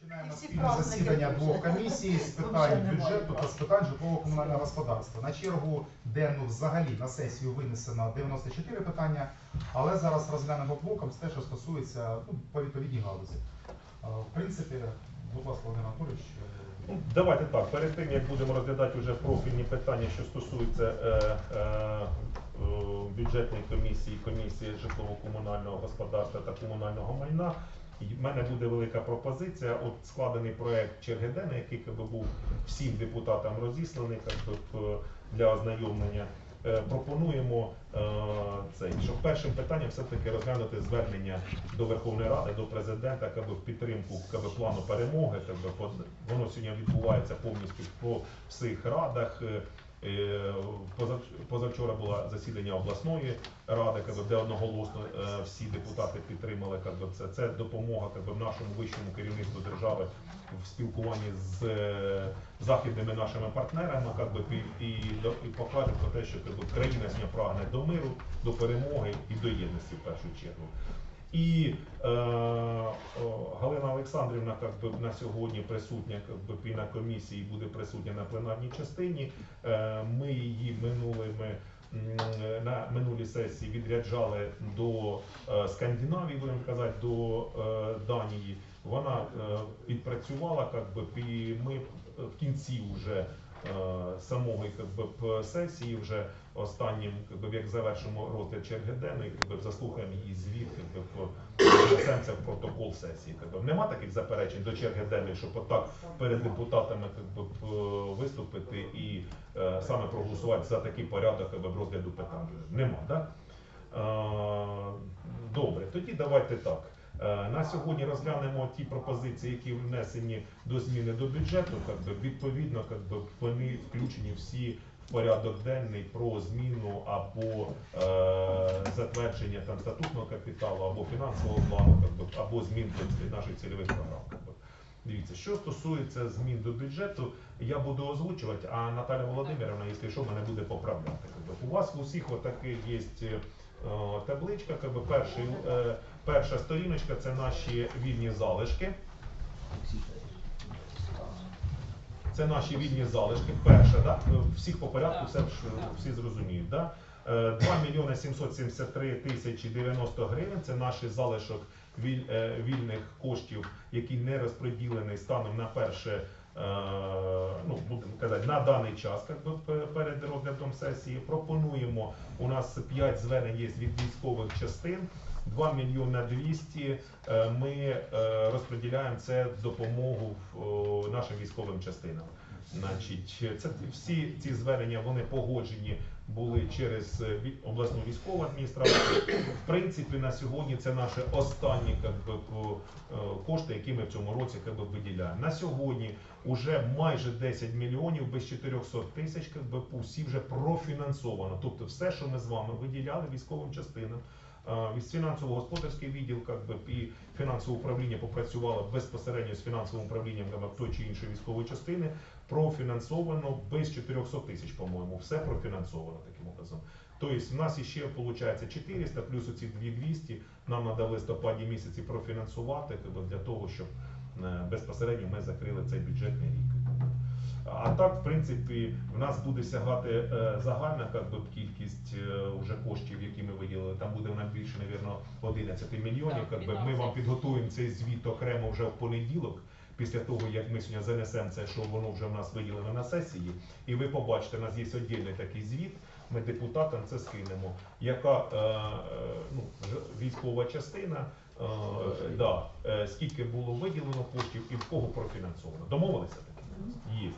Починаємо спільне засідання двох комісій з питань бюджету та з питань житлово-комунального господарства. На чергу денну взагалі на сесію винесено 94 питання, але зараз розглянемо блоком те, що стосується ну, по відповідній галузі. В принципі, будь ласка, Володимир Анатолійович. е, Ну, Давайте так. Перед тим як будемо розглядати вже профільні питання, що стосуються е, е, е, бюджетної комісії, комісії житлово-комунального господарства та комунального майна. В мене буде велика пропозиція. От складений проект Чергедена, який якби, був всім депутатам розісланий п- для ознайомлення. Е, Пропонуємо е, цей, щоб першим питанням все-таки розглянути звернення до Верховної Ради, до президента, якби, в підтримку якби, плану перемоги. Под- воно сьогодні відбувається повністю по всіх радах. Е, Позавчора було засідання обласної ради, де одноголосно е, всі депутати підтримали це. Це допомога нашому вищому керівництву держави в спілкуванні з е, західними нашими партнерами, і, покаже про те, що країна прагне до миру, до перемоги і до єдності в першу чергу. І е, о, Галина Олександрівна как би, на сьогодні присутня би, на комісії буде присутня на пленарній частині. Е, ми її минулими на минулій сесії відряджали до е, Скандинавії, будемо казати, до е, Данії. Вона е, відпрацювала, как би, і ми в кінці вже е, би, сесії вже останнім, як завершимо розгляд черги денної, заслухаємо її звіт, внесемося в протокол сесії. Нема таких заперечень до черги денної, щоб отак перед депутатами виступити і е, саме проголосувати за такий порядок розгляду питань. Нема, так? Да? Добре, тоді давайте так. Е, На сьогодні розглянемо ті пропозиції, які внесені до зміни до бюджету. Відповідно, вони включені всі в порядок денний про зміну або е, затвердження там статутного капіталу, або фінансового плану, або змін до наших цільових програм. Дивіться, що стосується змін до бюджету, я буду озвучувати, а Наталя Володимирівна, якщо що, мене буде поправляти. У вас у всіх отаких є е, табличка, перший, перша сторіночка це наші вільні залишки. Це наші вільні залишки. Перше, да? всіх по порядку, все всі зрозуміють. Да? Е, 2 мільйони 773 тисячі 90 гривень. Це наш залишок е, вільних коштів, які не розподілені станом на перше. е, Ну, будемо казати, на даний час, перед розглядом сесії, пропонуємо. У нас 5 звернень є від військових частин. 2 мільйони 200 е, ми е, розподіляємо це допомогу нашим військовим частинам. Значить, це всі ці звернення вони погоджені були через е, обласну військову адміністрацію. В принципі, на сьогодні це наші останні би, кошти, які ми в цьому році би, виділяємо. На сьогодні вже майже 10 мільйонів без 400 тисяч би, усі вже профінансовано. Тобто все, що ми з вами виділяли військовим частинам, фінансово-господарський відділ би, і фінансове управління попрацювало безпосередньо з фінансовим управлінням той чи іншої військової частини. Профінансовано без 400 тисяч, по-моєму, все профінансовано таким образом. Тобто в нас іще виходить 400 плюс оці 2200 нам треба в листопаді місяці профінансувати для того, щоб е, безпосередньо ми закрили цей бюджетний рік. А так, в принципі, в нас буде сягати е, загальна как би, кількість е, уже коштів, які ми виділили. Там буде нам більше, мабуть, 11 мільйонів. Так, би, ми вам підготуємо цей звіт окремо вже в понеділок. Після того, як ми сьогодні занесемо це, що воно вже в нас виділено на сесії, і ви побачите, у нас є віддільний такий звіт. Ми депутатам це скинемо. Яка е, е, ну, військова частина, е, да, е, скільки було виділено коштів і в кого профінансовано. Домовилися? Є.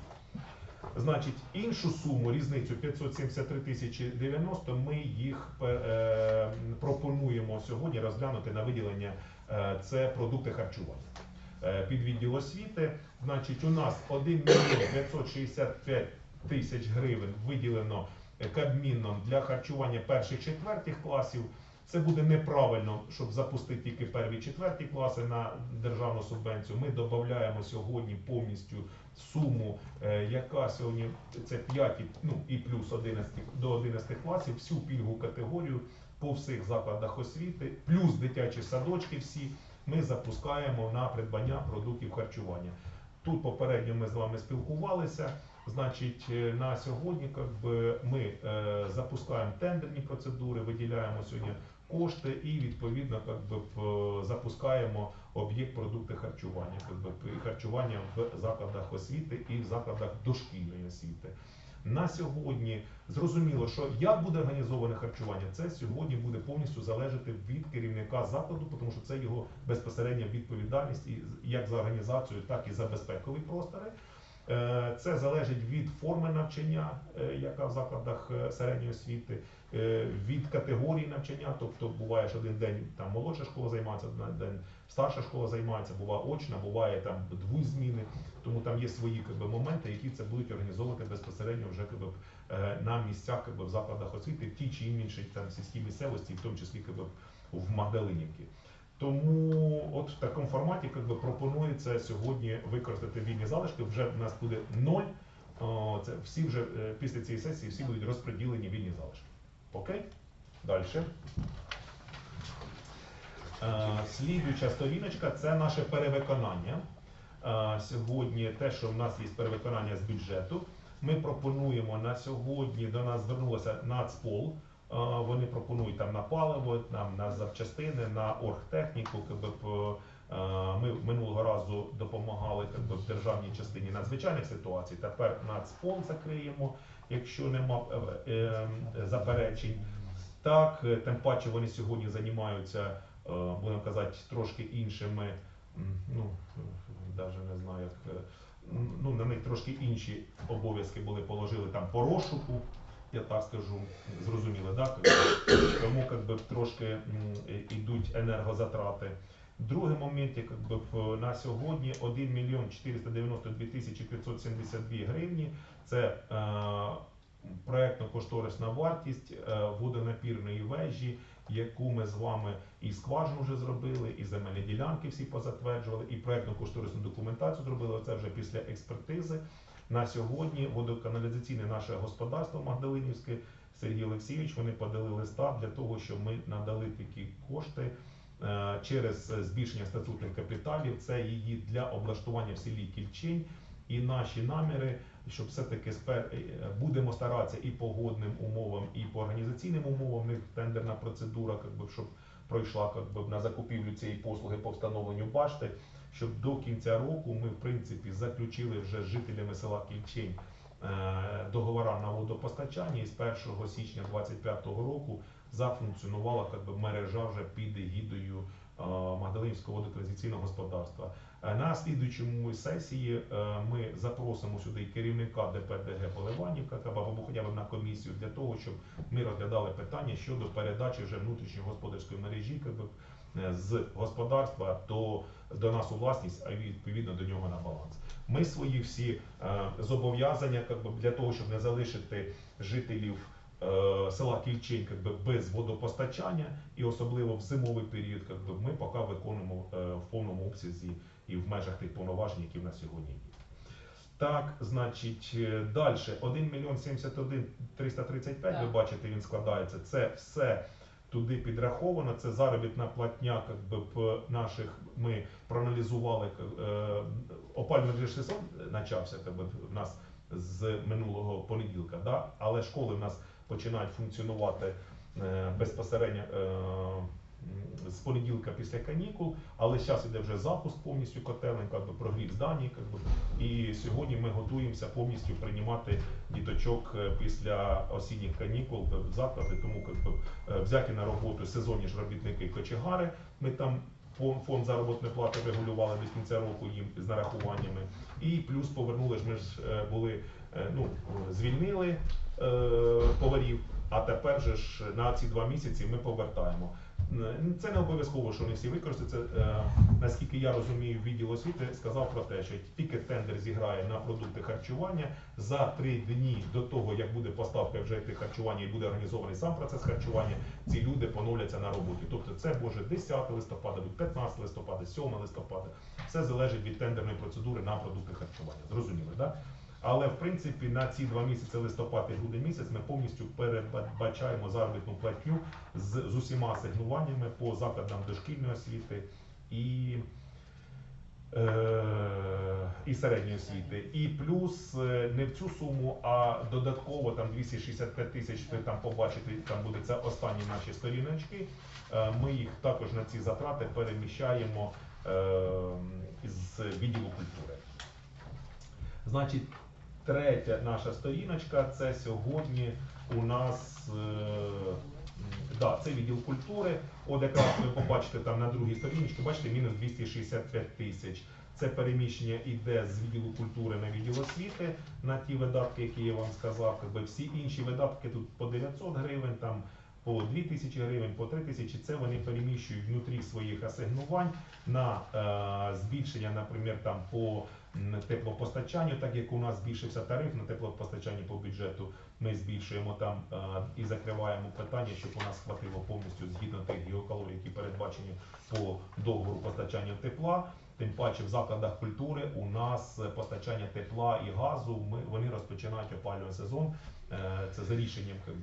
Значить, іншу суму, різницю 573 тисячі 90, ми їх е, пропонуємо сьогодні розглянути на виділення. Е, це продукти харчування. Е, під відділ освіти. Значить, у нас 1 мільйон 565 тисяч гривень виділено Кабміном для харчування перших четвертих класів. Це буде неправильно, щоб запустити тільки перві четверті класи на державну субвенцію. Ми додаємо сьогодні повністю суму, е, яка сьогодні це 5 ну, і плюс 11 до 11 класів, всю пільгу категорію по всіх закладах освіти, плюс дитячі садочки всі ми запускаємо на придбання продуктів харчування. Тут попередньо ми з вами спілкувалися. Значить, е, на сьогодні как би, ми е, запускаємо тендерні процедури, виділяємо сьогодні кошти і відповідно как би, запускаємо об'єкт продукти харчування, как би, харчування в закладах освіти і в закладах дошкільної освіти. На сьогодні зрозуміло, що як буде організоване харчування, це сьогодні буде повністю залежати від керівника закладу, тому що це його безпосередня відповідальність і як за організацію, так і за безпекові простори. Е, Це залежить від форми навчання, е, яка в закладах е, середньої освіти, від категорії навчання. Тобто буває, що один день там молодша школа займається, один день старша школа займається, буває очна, буває там дві зміни. Тому там є свої би, моменти, які це будуть організовувати безпосередньо вже би, на місцях би, в закладах освіти, в тій чи іншій там сільській місцевості, в тому числі би, в Магдалинівці. Тому от в такому форматі би, пропонується сьогодні використати вільні залишки. Вже в нас буде ноль. Це всі вже е, після цієї сесії всі будуть розподілені вільні залишки. Окей? Далі. Е, Слідуюча сторіночка це наше перевиконання. Е, Сьогодні те, що в нас є перевиконання з бюджету. Ми пропонуємо на сьогодні до нас звернулося Нацпол. Е, Вони пропонують там на паливо, там на запчастини, на оргтехніку. е, Ми минулого разу допомагали якби, в державній частині надзвичайних ситуацій. Тепер Нацпол закриємо, якщо нема е, заперечень. Так, тим паче вони сьогодні займаються, будемо казати, трошки іншими. Ну навіть не знаю, як ну на них трошки інші обов'язки були положили там по розшуку. Я так скажу, зрозуміло, так? Тому как би, трошки ідуть енергозатрати. Другий момент, як би, на сьогодні 1 мільйон 492 тисячі 572 гривні. Це е, проектно-кошторисна вартість е, водонапірної вежі, яку ми з вами і скважину вже зробили, і земельні ділянки всі позатверджували, і проектно-кошторисну документацію зробили. Це вже після експертизи. На сьогодні водоканалізаційне наше господарство Магдалинівське Сергій Олексійович вони подали листа для того, щоб ми надали такі кошти е, через збільшення статутних капіталів. Це її для облаштування в селі Кільчинь. І наші наміри, щоб все-таки спер... е, будемо старатися і по годним умовам, і по організаційним умовам. Них тендерна процедура, щоб пройшла как би, на закупівлю цієї послуги по встановленню башти, щоб до кінця року ми в принципі заключили вже з жителями села Кільчень е, договора на водопостачання, і з 1 січня 2025 року зафункціонувала как би, мережа вже під егідою е, Магдалинського водоканалізаційного господарства. Е, На слідуючому сесії ми запросимо сюди керівника ДПДГ Поливанівка або хоча на комісію для того, щоб ми розглядали питання щодо передачі вже внутрішньої господарської мережі з господарства до, до нас у власність, а відповідно до нього на баланс. Ми свої всі е, зобов'язання для того, щоб не залишити жителів е, села Кільчень как би, без водопостачання, і особливо в зимовий період, как би, ми поки виконуємо е, в повному обсязі і в межах тих повноважень, які в нас сьогодні є. Так, значить, далі 1 мільйон 71 335, ви бачите, він складається. Це все туди підраховано. Це заробітна платня, как би, п- наших ми проаналізували. опальний опалювальний сезон почався как би, в нас з минулого понеділка, да? але школи в нас починають функціонувати е, безпосередньо е, з понеділка після канікул, але зараз іде вже запуск повністю котелень, прогрів здані. І сьогодні ми готуємося повністю приймати діточок е, після осінніх канікул в заклади, тому е, взяті на роботу сезонні ж робітники кочегари. Ми там фон- фонд заробітної плати регулювали до кінця року їм з нарахуваннями. І плюс повернули ж ми ж е, були, е, ну, звільнили е, поварів, а тепер же ж на ці два місяці ми повертаємо. Е, Це не обов'язково, що не всі використають. Це, е, наскільки я розумію, відділ освіти сказав про те, що тільки тендер зіграє на продукти харчування за три дні до того, як буде поставка вже тих харчування і буде організований сам процес харчування, ці люди поновляться на роботі. Тобто це може 10 листопада, 15 листопада, 7 листопада. Все залежить від тендерної процедури на продукти харчування. Зрозуміло, так? Да? Але в принципі на ці два місяці листопад і грудень місяць ми повністю передбачаємо заробітну платню з, з усіма асигнуваннями по закладам дошкільної освіти і, е, і середньої освіти. І плюс е, не в цю суму, а додатково там 265 тисяч, ви там побачите, там буде це останні наші сторіночки. Е, Ми їх також на ці затрати переміщаємо з відділу культури. Значить, третя наша сторіночка це сьогодні у нас е, да, це відділ культури. От якраз ви побачите там на другій сторіночці, бачите, мінус 265 тисяч. Це переміщення йде з відділу культури на відділ освіти на ті видатки, які я вам сказав. Якби всі інші видатки тут по 900 гривень, там по 2 тисячі гривень, по 3 тисячі. Це вони переміщують внутрі своїх асигнувань на е, збільшення, наприклад, там по теплопостачанню, так як у нас збільшився тариф на теплопостачання по бюджету, ми збільшуємо там е, і закриваємо питання, щоб у нас хватило повністю згідно тих геокалорій, які передбачені по договору постачання тепла. Тим паче в закладах культури у нас постачання тепла і газу. Ми вони розпочинають опалювальний сезон. Е, Це за рішенням как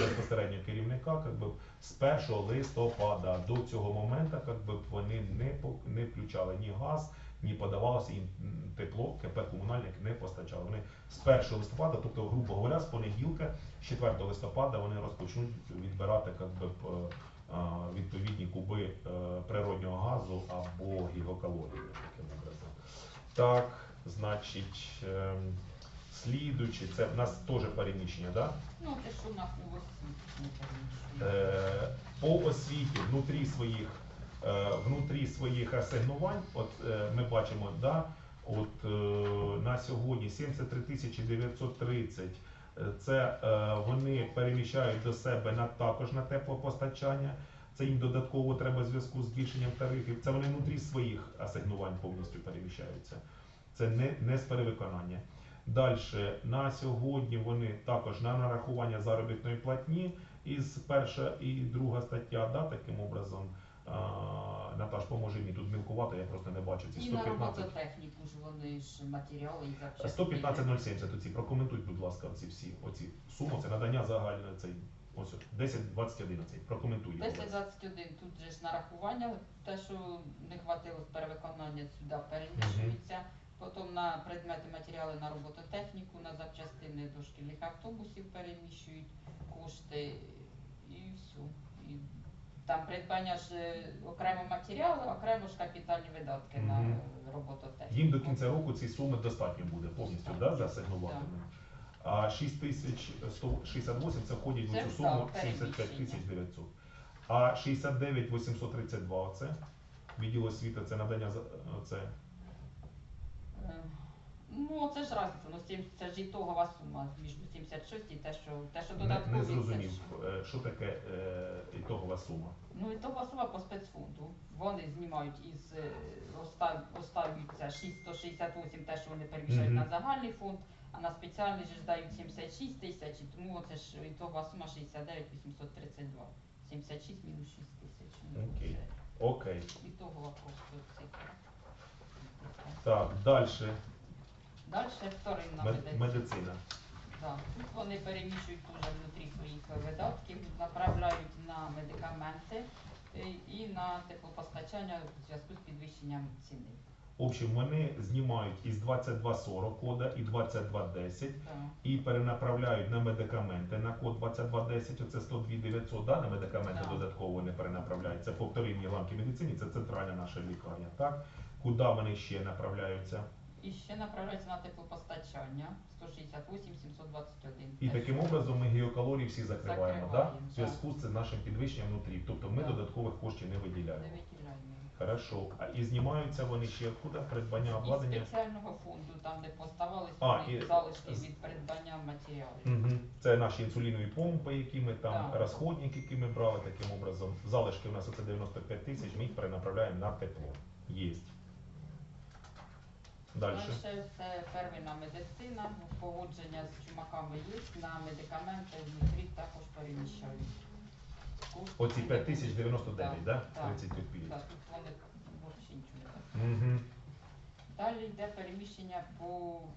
безпосередньо керівника, как би, з 1 листопада до цього моменту, как би, вони не не включали ні газ, ні подавалося їм тепло, КП комунальник не постачали. Вони з 1 листопада, тобто, грубо говоря, з понеділка, з 4 листопада вони розпочнуть відбирати как би, п- відповідні куби е, природнього газу або образом. Так, значить, слідуючи, це в нас теж переміщення, да? Ну, те, що на. Е, по освіті внутрі своїх, е, внутрі своїх асигнувань, от е, ми бачимо, да, от е, на сьогодні 73 тисячі 930. е, Це е, вони переміщають до себе на також на теплопостачання. Це їм додатково треба в зв'язку з збільшенням тарифів. Це вони внутрі своїх асигнувань повністю переміщаються. Це не, не з перевиконання. Далі на сьогодні вони також на нарахування заробітної платні із перша і друга стаття, да, таким образом. А, Наташ, поможи мені тут мілкувати, я просто не бачу ці І на 115. ж вони ж матеріали і запчастини. 115.070 оці, прокоментуй, будь ласка, оці всі оці суми, це надання загальної цей ось 10, 20, 11. Прокоментуй. будь ласка. 10-21 тут же ж нарахування, те, що не хватило з перевиконання, сюди переміщується. Потім на предмети матеріали на робототехніку, на запчастини до шкільних автобусів переміщують кошти і все. І там придбання ж е, окремо матеріали, окремо ж капітальні видатки на Мгм. е, робототехніку. Їм до кінця року ці суми достатньо буде повністю да, засигнуватиме. А 6168 це входять в Це цю ж, суму так, 75 переміщення. 900. А 69 832 це відділ освіти, це надання за це Ну, це ж разниця, ну, сім- це ж ітогова сума між 76 і те, що, те, що не, додаткові. не зрозумів, е, що таке е, ітогова сума. Ну, ітогова сума по спецфонду. Вони знімають із е, оста- оставлюється 6168, те, що вони переміщають Мгм. на загальний фонд, а на спеціальний ж дають 76 тисяч, і тому це ж ітогова сума 69 832. 76 мінус 6 тисяч. Ну, Окей. Окей. Ітогова просто цифра. Так, далі. Далі вторинна Мед- медицина. медицина. Да. Тут вони переміщують дуже внутрі своїх видатків, направляють на медикаменти е, і на теплопостачання в зв'язку з підвищенням ціни. В общем, вони знімають із 2240 кода і 2210 Так. і перенаправляють на медикаменти на код 2210, оце 102 900, да, на медикаменти Так. додатково вони перенаправляють. Це по вторинній ланки медицини, це центральна наша лікарня. Так? Куди вони ще направляються? І ще направляються на теплопостачання 168 721. І таким образом ми геокалорії всі закриваємо, да? В зв'язку з цим нашим підвищенням внутрі. Тобто ми Так. додаткових коштів не виділяємо. не виділяємо. Хорошо. А і знімаються вони ще куди? Придбання Із обладнання? спеціального фонду, там де поставились А, вони і- залишки з- від придбання матеріалів. Угу. Це наші інсулінові помпи, які ми там, Так. розходники, які ми брали таким образом. Залишки у нас оце 95 тисяч, ми їх перенаправляємо на тепло. Єсть. Далі. Далі це первинна медицина, погодження з чумаками є, на медикаменти внутрі також переміщають. Кошти Оці буде 5099, да? Так, 30 копійок. Так, тут вони взагалі нічого. Угу. Далі йде переміщення по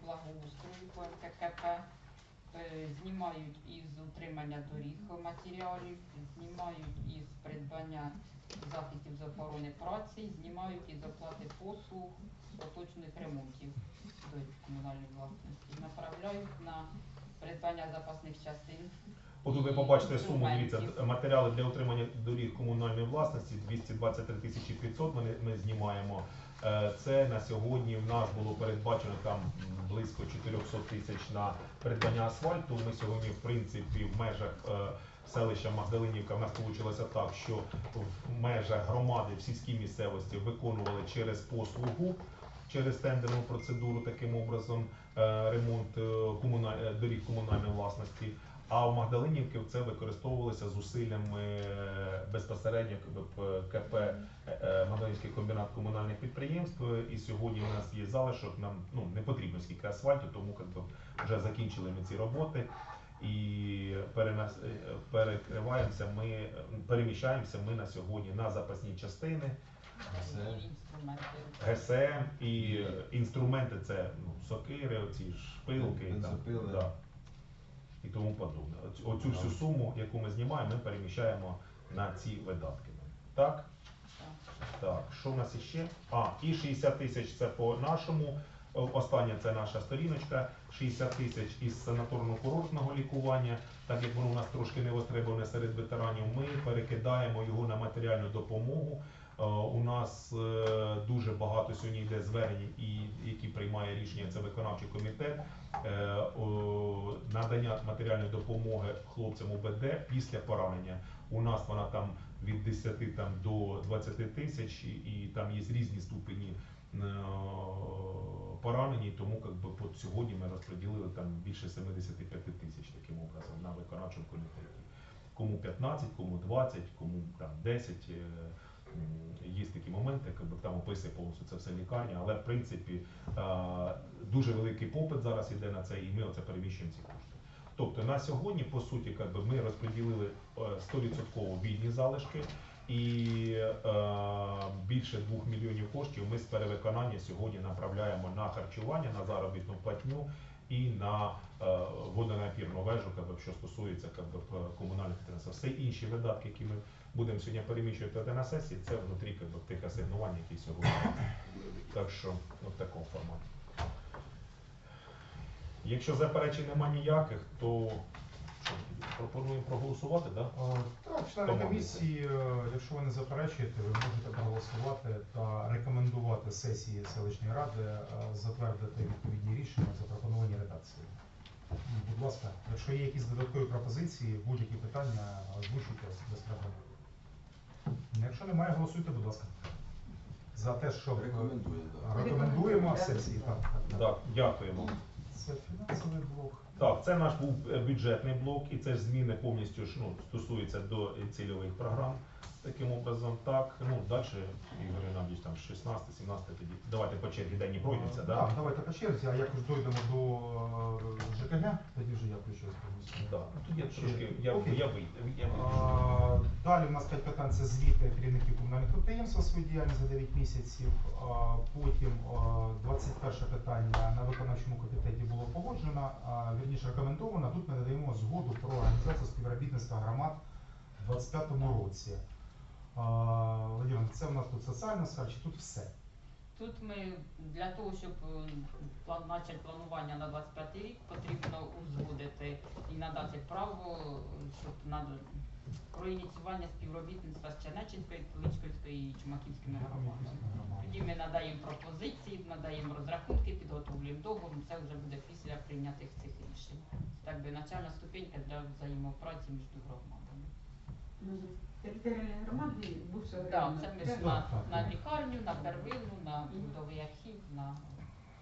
благоустрою по МККП. е, знімають із утримання доріг матеріалів, знімають із придбання захистів з охорони праці, знімають із оплати послуг поточних ремонтів до комунальної власності, направляють на придбання запасних частин. От ви побачите суму, дивіться, матеріали для утримання доріг комунальної власності 223 тисячі 500 ми, ми знімаємо. Е, Це на сьогодні в нас було передбачено там близько 400 тисяч на придбання асфальту. Ми сьогодні, в принципі, в межах е, селища Магдалинівка в нас вийшло так, що в межах громади в сільській місцевості виконували через послугу, через тендерну процедуру, таким образом е, ремонт е, комуналь... е, доріг комунальної власності. А в Магдалинівці це використовувалося зусиллями безпосередньо КП Магдалинський комбінат комунальних підприємств. І сьогодні у нас є залишок. Нам ну не потрібно скільки асфальту, тому би, вже закінчили ми ці роботи. І перенес, е, перекриваємося. Ми е, переміщаємося ми на сьогодні на запасні частини. ГСМ і е, інструменти це ну, сокири, оці шпилки там, да, і тому подобне. Оцю- Оцю всю суму, яку ми знімаємо, ми переміщаємо на ці видатки. Так? Так, що в нас іще? А, і 60 тисяч це по нашому. Остання це наша сторіночка. 60 тисяч із санаторно-курортного лікування. Так як воно у нас трошки не востребоване серед ветеранів, ми перекидаємо його на матеріальну допомогу. Е, У нас е, дуже багато сьогодні йде звернень, і які приймає рішення, це виконавчий комітет. Е, Надання матеріальної допомоги хлопцям УБД після поранення. У нас вона там від 10 там, до 20 тисяч, і, там є різні ступені поранені, тому как би, от сьогодні ми розподілили там більше 75 тисяч таким образом на виконавчому комітеті. Кому 15, кому 20, кому там 10. е, Є такі моменти, якби там описує повністю це все лікарня, але в принципі е, дуже великий попит зараз іде на це, і ми оце переміщуємо ці кошти. Тобто на сьогодні, по суті, как би, ми розподілили е, 100% вільні залишки і е, більше 2 мільйонів коштів ми з перевиконання сьогодні направляємо на харчування, на заробітну платню і на е, водонапірну вежу, би, що стосується как би, комунальних підприємств. Все інші видатки, які ми будемо сьогодні переміщувати на сесії, це внутрі би, тих асигнувань, які сьогодні. Так що в такому форматі. Якщо заперечень нема ніяких, то пропонуємо проголосувати, да? Е, Так, члени комісії, е, якщо ви не заперечуєте, ви можете проголосувати та рекомендувати сесії селищної ради е, затвердити відповідні рішення в запропонованій редакції. М, Будь ласка, якщо є якісь додаткові пропозиції, будь-які питання, озвучуйте без проблем. Якщо немає, голосуйте, будь ласка. За те, що е, да. рекомендуємо сесії. Так, так, так. Так, дякуємо. Це фінансовий блок. Так, це наш був е, бюджетний блок, і це ж зміни повністю ну, стосуються до цільових програм. Таким образом, так. Ну, далі, Ігор Геннадійович, там 16, 17 тоді. Давайте по черзі денні пройдемося, Так, да? давайте по черзі, а якось дойдемо до е, ЖКГ, тоді вже я включусь повністю. Да. Ну, тоді я трошки, я, Окей. я вийду. Я вийду. А, Далі у нас 5 питань це звіти керівників комунальних підприємств за свою діяльність за 9 місяців. А, Потім а, 21 питання на виконавчому комітеті було погоджено, а, вірніше рекомендовано. Тут ми надаємо згоду про організацію співробітництва громад у 2025 році. Владимир, це у нас тут соціальна сфера, чи тут все? Тут ми для того, щоб е, начать планування на 25 рік, потрібно узгодити і надати право, е, щоб над про ініціювання співробітництва з Чернеччинською, Величківською і Чумаківськими громадами. Тоді ми надаємо пропозиції, надаємо розрахунки, підготовлюємо договор. Це вже буде після прийнятих цих рішень. Так би начальна ступенька для взаємопраці між громадами. Територіальної громади бувшого Так, це ми ж на, лікарню, на первинну, на трудовий архів, на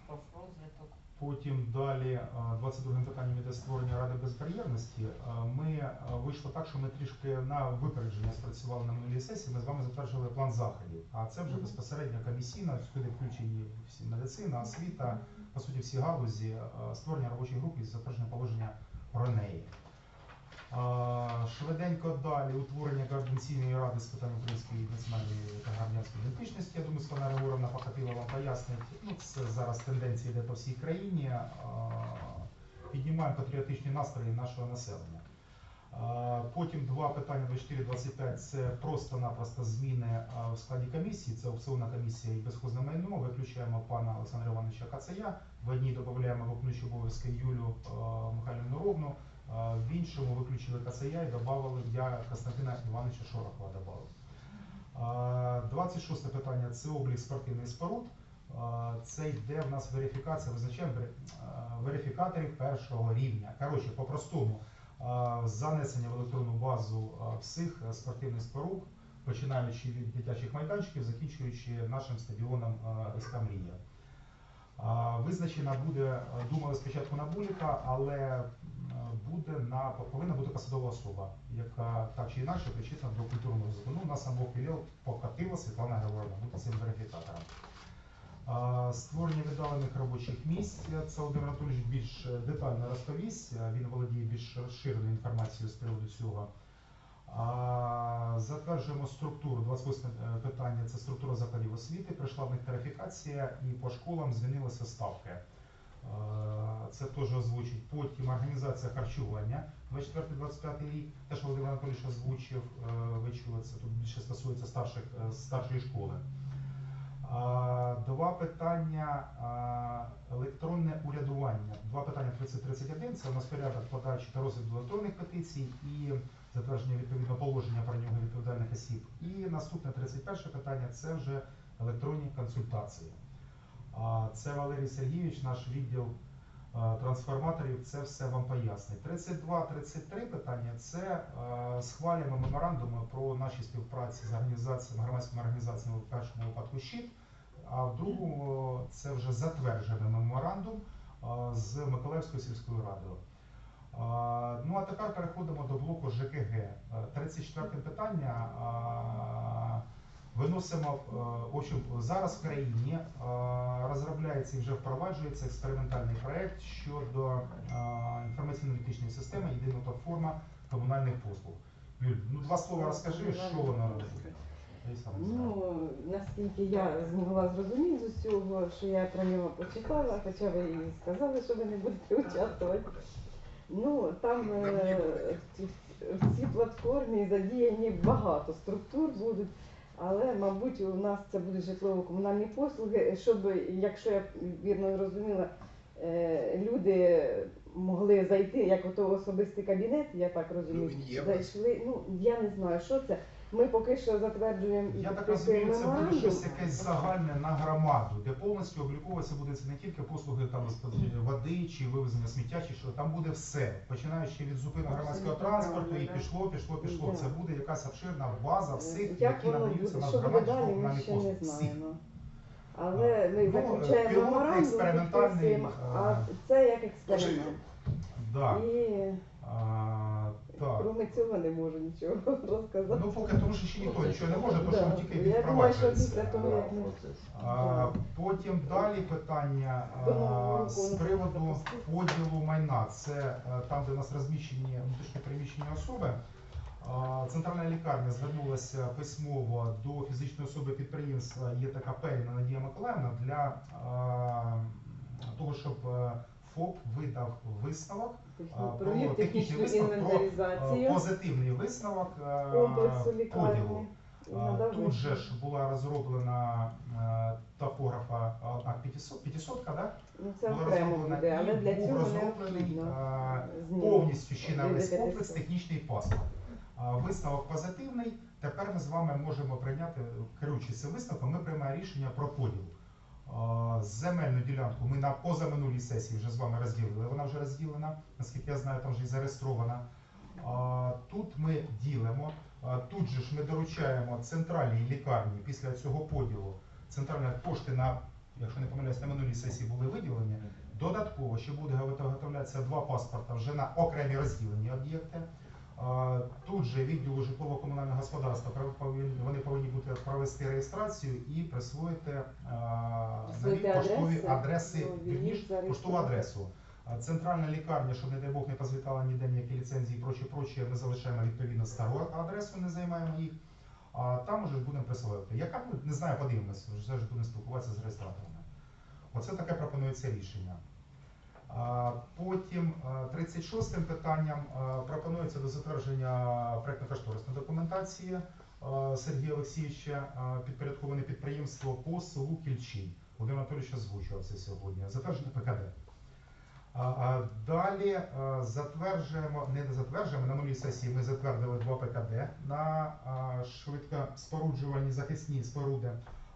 профрозвиток. Потім далі а, 22 питанням іде створення ради безбар'єрності. Ми а, вийшло так, що ми трішки на випередження спрацювали на минулій сесії. Ми з вами затверджували план заходів. А це вже безпосередньо комісійна, сюди включені всі медицина, освіта, по суті, всі галузі, створення робочої групи і затвердження положення про неї. Швиденько далі утворення координаційної ради з питань української національної та громадянської ідентичності. Я думаю, Світлана Григорівна Покатила вам пояснить. Ну, це зараз тенденція йде по всій країні. Піднімаємо патріотичні настрої нашого населення. Потім два питання 24-25 це просто-напросто зміни в складі комісії. Це аукціонна комісія і безхозне майно. Виключаємо пана Олександра Івановича Кацая. В одній додаємо виконуючу обов'язки Юлю Михайлівну Ровну. В іншому виключили Кацая і додали я Константина Івановича Шорохова. Додали. Е, 26 питання це облік спортивних споруд. Це йде в нас верифікація, визначаємо верифікаторів першого рівня. Коротше, по-простому, занесення в електронну базу всіх е, спортивних споруд, починаючи від дитячих майданчиків, закінчуючи нашим стадіоном СК Мрія. Визначена буде, думали спочатку на буліка, але буде на повинна бути посадова особа, яка так чи інакше причетна до культурного розвитку. Ну, нас самого філіал покатила Світлана Григорівна, бути цим верифікатором. Створення віддалених робочих місць. Це Володимир Анатолійович більш е, детально розповість. Е, Він володіє більш розширеною інформацією з приводу цього. Затверджуємо структуру. 28 е, питання це структура закладів освіти. Прийшла в них тарифікація і по школам змінилися ставки. Це теж озвучить. Потім організація харчування 24-25 рік. Теж Володимир Анатолійович озвучив. е, Ви чули, це тут більше стосується старших, е, старшої школи. Два питання електронне урядування. Два питання 3031 це у нас порядок подачі та розгляду електронних петицій і затвердження відповідно положення про нього відповідальних осіб. І наступне 31 питання це вже електронні консультації. Це Валерій Сергійович, наш відділ трансформаторів, це все вам пояснить. 32-33 питання це а, схвалюємо меморандуми про наші співпраці з організаціями, громадськими організаціями в першому випадку щит. А в другому це вже затверджений меморандум з Миколаївською сільською радою. Ну а тепер переходимо до блоку ЖКГ. Е, 34 питання. Виносимо е, в общем, зараз в країні е, розробляється і вже впроваджується експериментальний проект щодо е, інформаційно-аналітичної системи єдина платформа комунальних послуг. Юль, ну два слова розкажи, що воно робить. Ну, наскільки я змогла зрозуміти з усього, що я про нього почитала, хоча ви і сказали, що ви не будете участвувати. Ну, там в цій платформі задіяні багато структур будуть, але, мабуть, у нас це будуть житлово-комунальні послуги, щоб, якщо я вірно зрозуміла, е, люди могли зайти, як ото особистий кабінет, я так розумію, нас. зайшли. Ну, я не знаю, що це. Ми поки що затверджуємо і Я так розумію, це буде щось якесь загальне на громаду, де повністю обліковуватися буде це не тільки послуги там води чи вивезення сміття, чи що там буде все, починаючи від зупинок громадського транспорту і пішло, пішло, пішло. Це буде якась обширна база всіх, Як які надаються на що буде громаді далі, ми комунальних ще не послуг. Всіх. знаємо. Але ми Ну, заключаємо меморандум, експериментальний, е, а це як експеримент. Да. І А, так. крім цього не можу нічого розказати. Ну поки тому що ще ніхто нічого не може, тому що він тільки Я думаю, що відпроваджується. після того, як ми А, Потім далі питання а, з приводу поділу майна. Це е, там, де у нас розміщені внутрішньо переміщені особи. А, Центральна лікарня звернулася письмово до фізичної особи підприємства є така Періна Надія Миколаївна для а, того, щоб е, ФОП видав висновок а, про технічний технічну висновок про е, інвентаризацію позитивний висновок е, комплексу поділу. І А, надав Тут же ж була розроблена е, топографа однак 500, 500 да? Ну, це була окремо розроблена буде, але і був цього розроблений, необхідно а, з повністю ще на весь комплекс технічний паспорт. А, Висновок позитивний. Тепер ми з вами можемо прийняти, керуючись цим висновком, ми приймаємо рішення про поділ. Земельну ділянку ми на позаминулій сесії вже з вами розділили. Вона вже розділена, наскільки я знаю, там вже і зареєстрована. Тут ми ділимо. Тут же ж ми доручаємо центральній лікарні після цього поділу. Центральні кошти на, якщо не помиляюсь, на минулій сесії були виділені. Додатково ще буде виготовлятися два паспорта вже на окремі розділені об'єкти. Тут же відділу житлово-комунального господарства вони повинні бути провести реєстрацію і присвоїти а, нові поштові адреси, вірніш, поштову адресу. Центральна лікарня, щоб, не дай Бог, не позвітала ніде ніякі ліцензії і прочі, прочі, ми залишаємо відповідно стару адресу, не займаємо їх. А там уже ж будемо присвоювати. Яка ну, не знаю, подивимося, вже ж будемо спілкуватися з реєстраторами. Оце таке пропонується рішення. Потім а, 36 питанням пропонується до затвердження проєктно-кошторисної документації Сергія Олексійовича підпорядковане підприємство по селу Кільчин. Володимир Анатолійович озвучував це сьогодні. Затвердження ПКД. Далі затверджуємо, не затверджуємо, на минулій сесії ми затвердили два ПКД на швидкоспоруджувальні захисні споруди.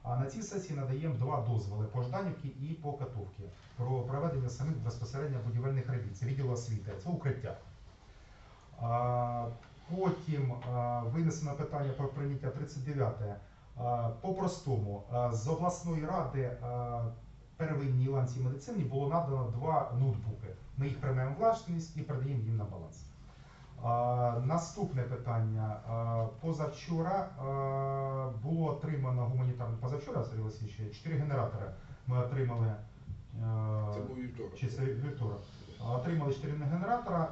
А на цій сесії надаємо два дозволи по Жданівці і по Катовці про проведення самих безпосередньо будівельних робіт. Це відділ освіти, це укриття. Потім винесено питання про прийняття 39 а, по-простому. З обласної ради первинній ланці медицини було надано два ноутбуки. Ми їх приймаємо власність і передаємо їм на баланс. Наступне питання. Позавчора було отримано гуманітарне позавчора, Сергій Васильович, 4 генератори. Ми отримали. Це був вівторок. чи це вівторок. Отримали 4 генератора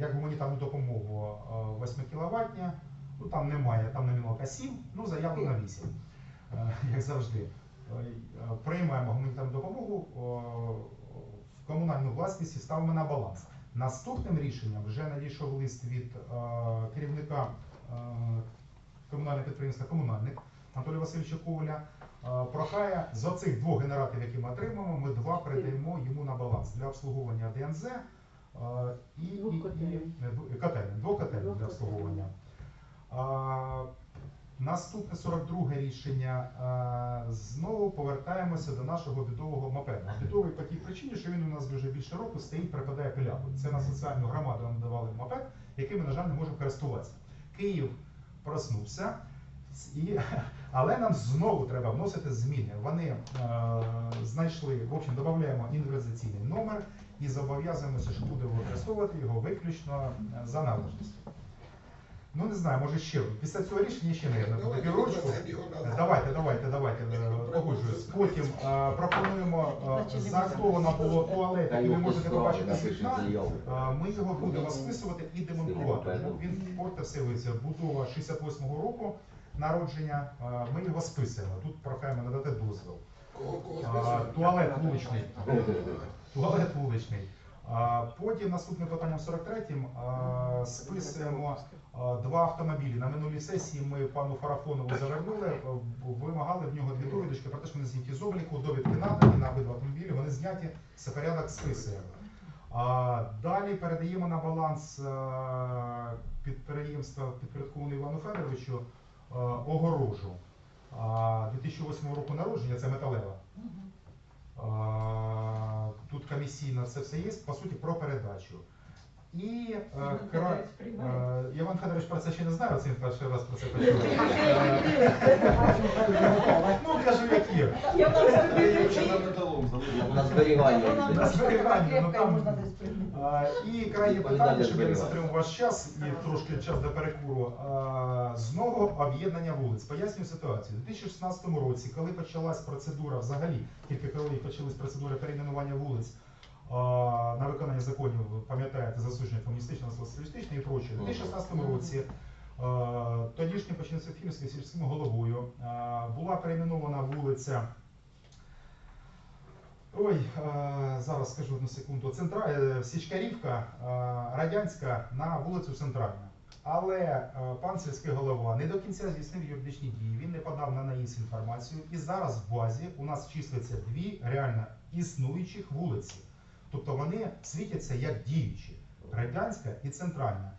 як гуманітарну допомогу 8 кВт. Ну там немає, там номіналка 7, ну заявлено 8, е, як завжди. Приймаємо гуманітарну допомогу в комунальну власність і ставимо на баланс. Наступним рішенням вже надійшов лист від е, керівника е, комунального підприємства Комунальник Анатолія Васильовича Коваля. Е, Прохає з оцих двох генераторів, які ми отримаємо, ми два передаємо йому на баланс для обслуговування ДНЗ е, і, і, Двох і котелень. е, двох котелень Двох для обслуговування. А, Наступне 42 рішення. Знову повертаємося до нашого бідового мопеда. Бідовий по тій причині, що він у нас вже більше року стоїть, припадає пилякою. Це на соціальну громаду нам давали мопед, ми, на жаль, не можемо користуватися. Київ проснувся, і, але нам знову треба вносити зміни. Вони е, знайшли, в общем, додаємо інвентаризаційний номер і зобов'язуємося, що будемо використовувати його виключно е, за належністю. Ну не знаю, може ще після цього рішення ще не буде Давайте піврочку. Давайте, давайте, давайте, е, погоджуюсь. Потім е, пропонуємо, е, заактовано було туалет, який ви можете побачити з вікна. Ми його будемо списувати і демонтувати. Ну, Він портився виця, будова 68-го року народження. Ми його списуємо. Тут прохаємо надати дозвіл. А. Туалет вуличний. Туалет вуличний. Потім наступним питанням 43-м списуємо два автомобілі. На минулій сесії ми пану Фарафонову завернули, е, вимагали в нього дві довідочки про те, що вони зняті з обліку, довідки надані на обидва автомобілі, вони зняті, це порядок списуємо. Далі передаємо на баланс е, підприємства підпорядкованого Івану Федоровичу е, огорожу. А, 2008 року народження, це металева. Тут комісійно це все є, по суті, про передачу. І е, кра- Федорович е, Іван Федорович про це ще не знає, це він перший раз про це почув. Ну, кажу, як є. На зберігання. На зберігання, ну там. І крайнє питання, щоб я не затримав ваш час і трошки час до перекуру. Знову об'єднання вулиць. Пояснюю ситуацію. У 2016 році, коли почалась процедура взагалі, тільки коли почались процедури перейменування вулиць на виконання законів, пам'ятаєте, засудження комуністичного, соціалістичного і прочее. У 2016 році а, тодішнім Починецьким сільським головою була перейменована вулиця Ой, е, зараз скажу одну секунду. Центра... е, Січкарівка е, радянська на вулицю Центральна. Але е, пан сільський голова не до кінця здійснив юридичні дії, він не подав на наїзд інформацію. І зараз в базі у нас числиться дві реально існуючих вулиці. Тобто вони світяться як діючі радянська і центральна.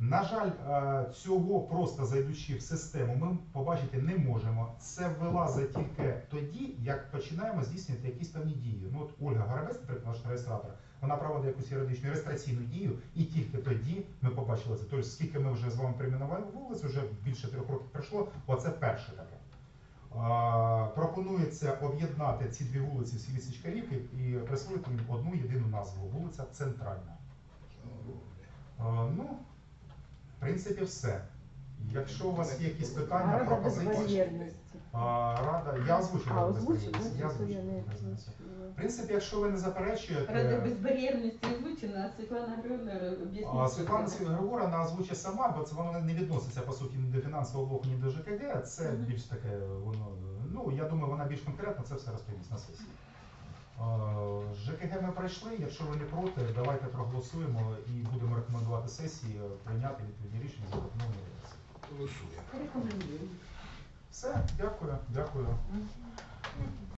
На жаль, е, цього просто зайдучи в систему, ми побачити не можемо. Це вилазить тільки тоді, як починаємо здійснювати якісь певні дії. Ну от Ольга Гарабець, наприклад, наш реєстратор, вона проводить якусь юридичну реєстраційну дію, і тільки тоді ми побачили це. Тобто, скільки ми вже з вами перейменували вулиць, вже більше трьох років пройшло. Оце перше таке. Пропонується об'єднати ці дві вулиці в селі Січкарівки і присвоїти їм одну єдину назву вулиця Центральна. Ну, в принципі, все. Якщо у вас є якісь питання, пропозиції, рада, я озвучив А, Раду озвучив, безбар'єрності, я значить, я озвучив. не безбар'єрності. В принципі, якщо ви не заперечуєте, Ради безбар'єрності озвучена, а Світлана Григорівна а Світлана Григорівна озвучить сама, бо це воно не відноситься по суті ні до фінансового блоку, ні до ЖКГ. Це Мгм. більш таке, воно ну я думаю, вона більш конкретно це все розповість на сесії. Е, ЖКГ ми пройшли. Якщо ви не проти, давайте проголосуємо і будемо рекомендувати сесії прийняти відповідні рішення за допомогою. Голосуємо. Рекомендую. Все, дякую, дякую.